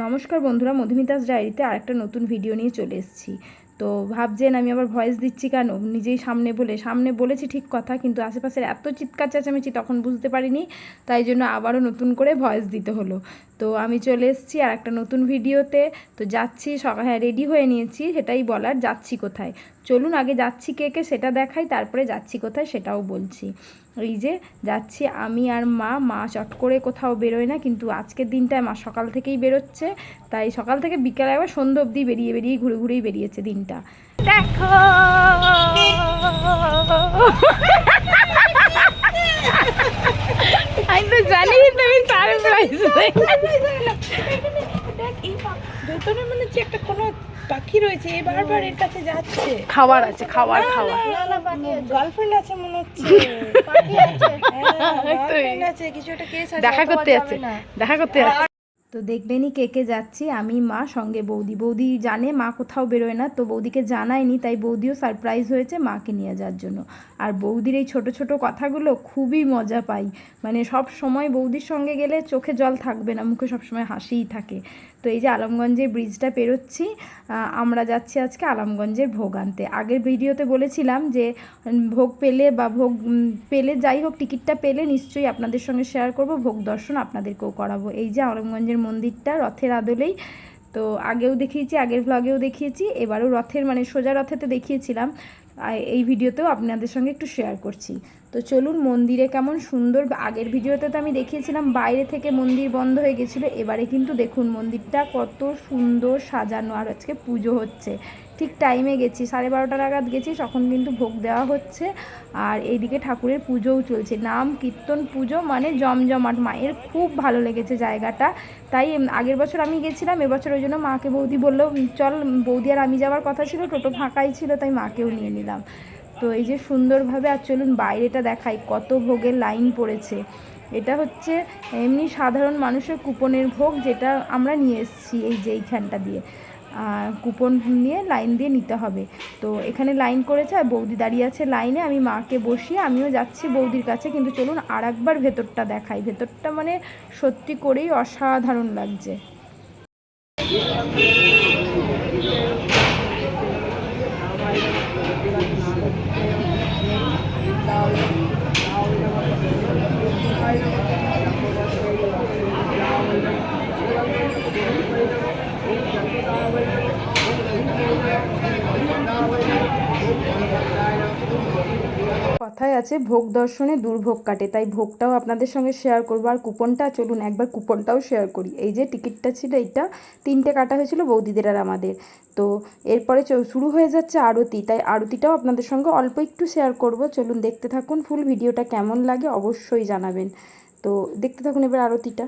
নমস্কার বন্ধুরা, মধুমিতাস ডায়েরিতে আরেকটা নতুন ভিডিও নিয়ে চলে এসেছি। তো ভাবছেন আমি আবার ভয়েস দিচ্ছি কেন? নিজেই সামনে বলে সামনে বলেছি ঠিক কথা, কিন্তু আশেপাশের এত চিৎকার চেঁচামেচি তখন বুঝতে পারিনি, তাই জন্য আবারও নতুন করে ভয়েস দিতে হলো। তো আমি চলে এসেছি আর একটা নতুন ভিডিওতে তো। যাচ্ছি, সকাল রেডি হয়ে নিয়েছি, সেটাই বলার, যাচ্ছি কোথায়? চলুন আগে যাচ্ছি কে কে সেটা দেখাই তারপরে যাচ্ছি কোথায় সেটাও বলছি। এই যে যাচ্ছি আমি আর মা মা চট করে কোথাও বেরোয় না কিন্তু আজকের দিনটায় মা সকাল থেকেই বেরোচ্ছে তাই সকাল থেকে বিকালে একবার সন্ধ্যে অবধি বেরিয়ে বেরিয়ে ঘুরে ঘুরেই বেরিয়েছে দিনটা। দেখো! আমি তো জানি তুমি সারপ্রাইজ মনে হচ্ছে একটা কোনো পাখি রয়েছে এ বারবার এর কাছে যাচ্ছে। খাবার আছে খাবার খাবার গার্লফ্রেন্ড আছে। মনে হচ্ছে। গার্লফ্রেন্ড আছে। কিছু একটা কেস আছে দেখা করতে আছে যাচ্ছে দেখা করতে যাচ্ছে। তো দেখবেনই কে কে যাচ্ছি। আমি, মা, সঙ্গে বৌদি। বৌদি জানে মা কোথাও বেরোয় না, তো বৌদিকে জানায়নি তাই বৌদিও সারপ্রাইজ হয়েছে মাকে নিয়ে যাওয়ার জন্য। আর বৌদির এই ছোট ছোট কথাগুলো খুবই মজা পাই। মানে সব সময় বৌদির সঙ্গে গেলে চোখে জল থাকবে না, মুখে সব সময় হাসিই থাকে। তো এই যে আলমগঞ্জের ব্রিজটা পেরোচ্ছি আমরা যাচ্ছি আজকে আলমগঞ্জের ভোগ আনতে। আগের ভিডিওতে বলেছিলাম যে ভোগ পেলে বা ভোগ পেলে যাই হোক টিকিটটা পেলে নিশ্চয়ই আপনাদের সঙ্গে শেয়ার করব, ভোগ দর্শন আপনাদেরকেও করাবো। এই যে আলমগঞ্জের মন্দিরটা রথের আদলেই। তো আগেও দেখিয়েছি, আগের ব্লগেও দেখিয়েছি, এবারও রথের মানে সোজা রথেতে দেখিয়েছিলাম। এই ভিডিওতেও আপনাদের সঙ্গে একটু শেয়ার করছি। তো চলুন, মন্দিরে কেমন সুন্দর, আগের ভিডিওতে তো আমি দেখিয়েছিলাম, বাইরে থেকে মন্দির বন্ধ হয়ে গেছিল, এবারে কিন্তু দেখুন মন্দিরটা কত সুন্দর সাজানো, আর আজকে পুজো হচ্ছে। ঠিক টাইমে গেছি, সাড়ে বারোটা নাগাদ গেছি, তখন কিন্তু ভোগ দেওয়া হচ্ছে, আর এইদিকে ঠাকুরের পুজোও চলছে। নাম, কীর্তন, পুজো মানে জমজমাট, মায়ের খুব ভালো লেগেছে জায়গাটা। তাই আগের বছর আমি গেছিলাম এবছর ওই জন্য মাকে বৌদি বলল চল, বৌদি আর আমি যাওয়ার কথা ছিল, টোটো ফাঁকাই ছিল, তাই মাকেও নিয়ে নিলাম তো এই যে সুন্দরভাবে, আর চলুন বাইরেটা দেখাই, কত ভোগের লাইন পড়েছে। এটা হচ্ছে এমনি সাধারণ মানুষের কুপনের ভোগ যেটা আমরা নিয়ে এসেছি এই যে এইখানটা দিয়ে। কুপন নিয়ে লাইন দিয়ে নিতে হবে। তো এখানে লাইন করেছে আর বৌদি দাঁড়িয়ে আছে লাইনে। আমি মাকে বসিয়ে আমিও যাচ্ছি বৌদির কাছে। কিন্তু চলুন আর একবার ভেতরটা দেখাই। ভেতরটা মানে সত্যি করেই অসাধারণ লাগছে। 나오려고. 나오려고. কথায় আছে, ভোগ দর্শনে দুর্ভোগ কাটে। তাই ভোগটাও আপনাদের সঙ্গে শেয়ার করব। আর কুপনটা, চলুন একবার কুপনটাও শেয়ার করি। এই যে টিকিটটা ছিল, এইটা তিনটে কাটা হয়েছিল বৌদিদের আর আমাদের। তো এরপরে শুরু হয়ে যাচ্ছে আরতি। তাই আরতিটাও আপনাদের সঙ্গে অল্প একটু শেয়ার করব। চলুন দেখতে থাকুন, ফুল ভিডিওটা কেমন লাগে অবশ্যই জানাবেন। তো দেখতে থাকুন এবার আরতিটা।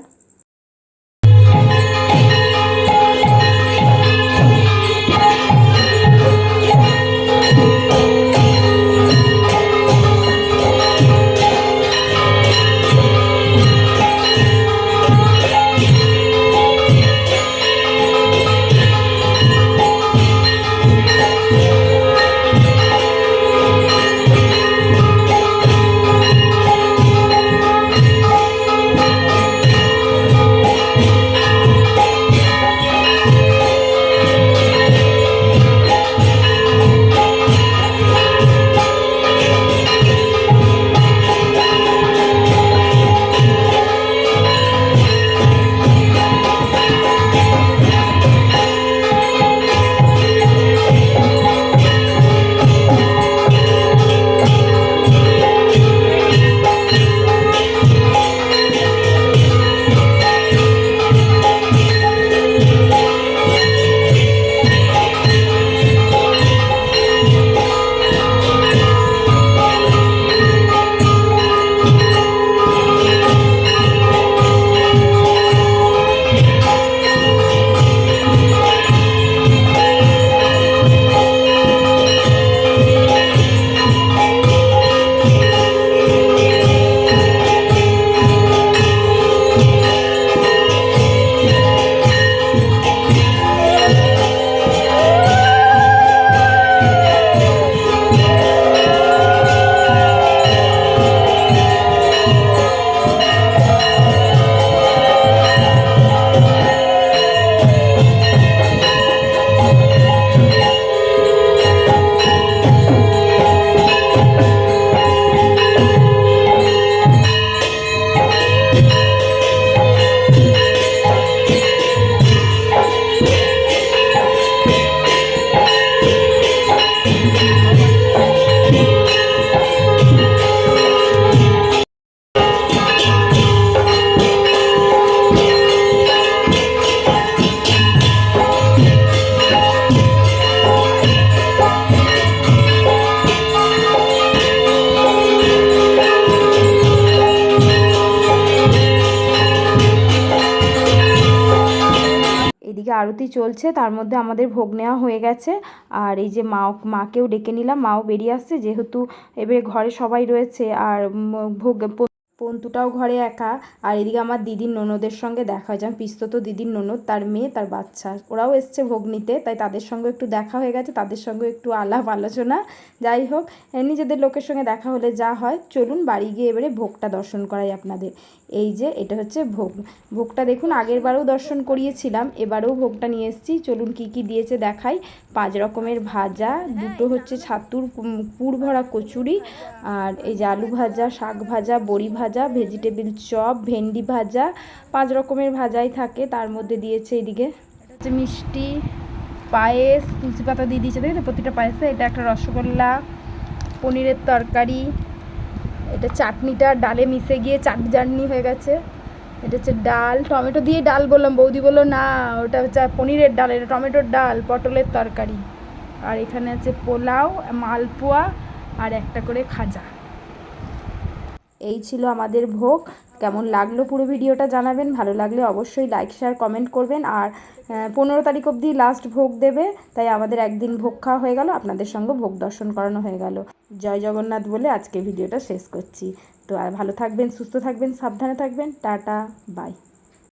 আরতি চলছে, তার মধ্যে আমাদের ভোগ নেওয়া হয়ে গেছে। আর এই যে মা মাকেও ডেকে নিলাম, মাও বেরিয়ে আসছে, যেহেতু এবারে ঘরে সবাই রয়েছে, আর ভোগ পন্তুটাও ঘরে একা। আর এদিকে আমার দিদির ননদের সঙ্গে দেখা হয়েছে। আমার পিস্তো তো দিদির ননদ, তার মেয়ে, তার বাচ্চা। ওরাও এসছে ভোগ নিতে তাই তাদের সঙ্গে একটু দেখা হয়ে গেছে, তাদের সঙ্গে একটু আলাপ আলোচনা। যাই হোক নিজেদের লোকের সঙ্গে দেখা হলে যা হয়, চলুন বাড়ি গিয়ে এবারে ভোগটা দর্শন করাই আপনাদের। এই যে, এটা হচ্ছে ভোগ। ভোগটা দেখুন, আগের বারেও দর্শন করিয়েছিলাম, এবারেও ভোগটা নিয়ে এসেছি। চলুন কি কি দিয়েছে দেখাই। পাঁচ রকমের ভাজা, দুটো হচ্ছে ছাতুর পুর ভরা কচুরি, আর এই যে আলু ভাজা, শাক ভাজা, বড়ি ভাজা ভেজিটেবিল চপ ভেন্ডি ভাজা, পাঁচ রকমের ভাজাই থাকে। তার মধ্যে দিয়েছে এদিকে হচ্ছে মিষ্টি, পায়েস, তুলসী পাতা দিয়ে দিয়েছে। দেখেছ প্রতিটা পায়েসে? এটা একটা রসগোল্লা, পনিরের তরকারি, এটা চাটনিটা ডালে মিশে গিয়ে চাটনি চাটনি হয়ে গেছে। এটা হচ্ছে ডাল, টমেটো দিয়ে ডাল বললাম, বৌদি বলল, না, ওটা হচ্ছে পনিরের ডাল, এটা টমেটোর ডাল, পটলের তরকারি। আর এখানে আছে পোলাও, মালপোয়া আর একটা করে খাজা। এই ছিল আমাদের ভোগ। কেমন লাগল পুরো ভিডিওটা জানাবেন। ভালো লাগলে অবশ্যই লাইক শেয়ার কমেন্ট করবেন। আর পনেরো তারিখ অবধি লাস্ট ভোগ দেবে। তাই আমাদের একদিন ভোগ খাওয়া হয়ে গেল। আপনাদের সঙ্গে ভোগ দর্শন করানো হয়ে গেল। জয় জগন্নাথ বলে আজকে ভিডিওটা শেষ করছি। তো আর ভালো থাকবেন, সুস্থ থাকবেন, সাবধানে থাকবেন। Tata bye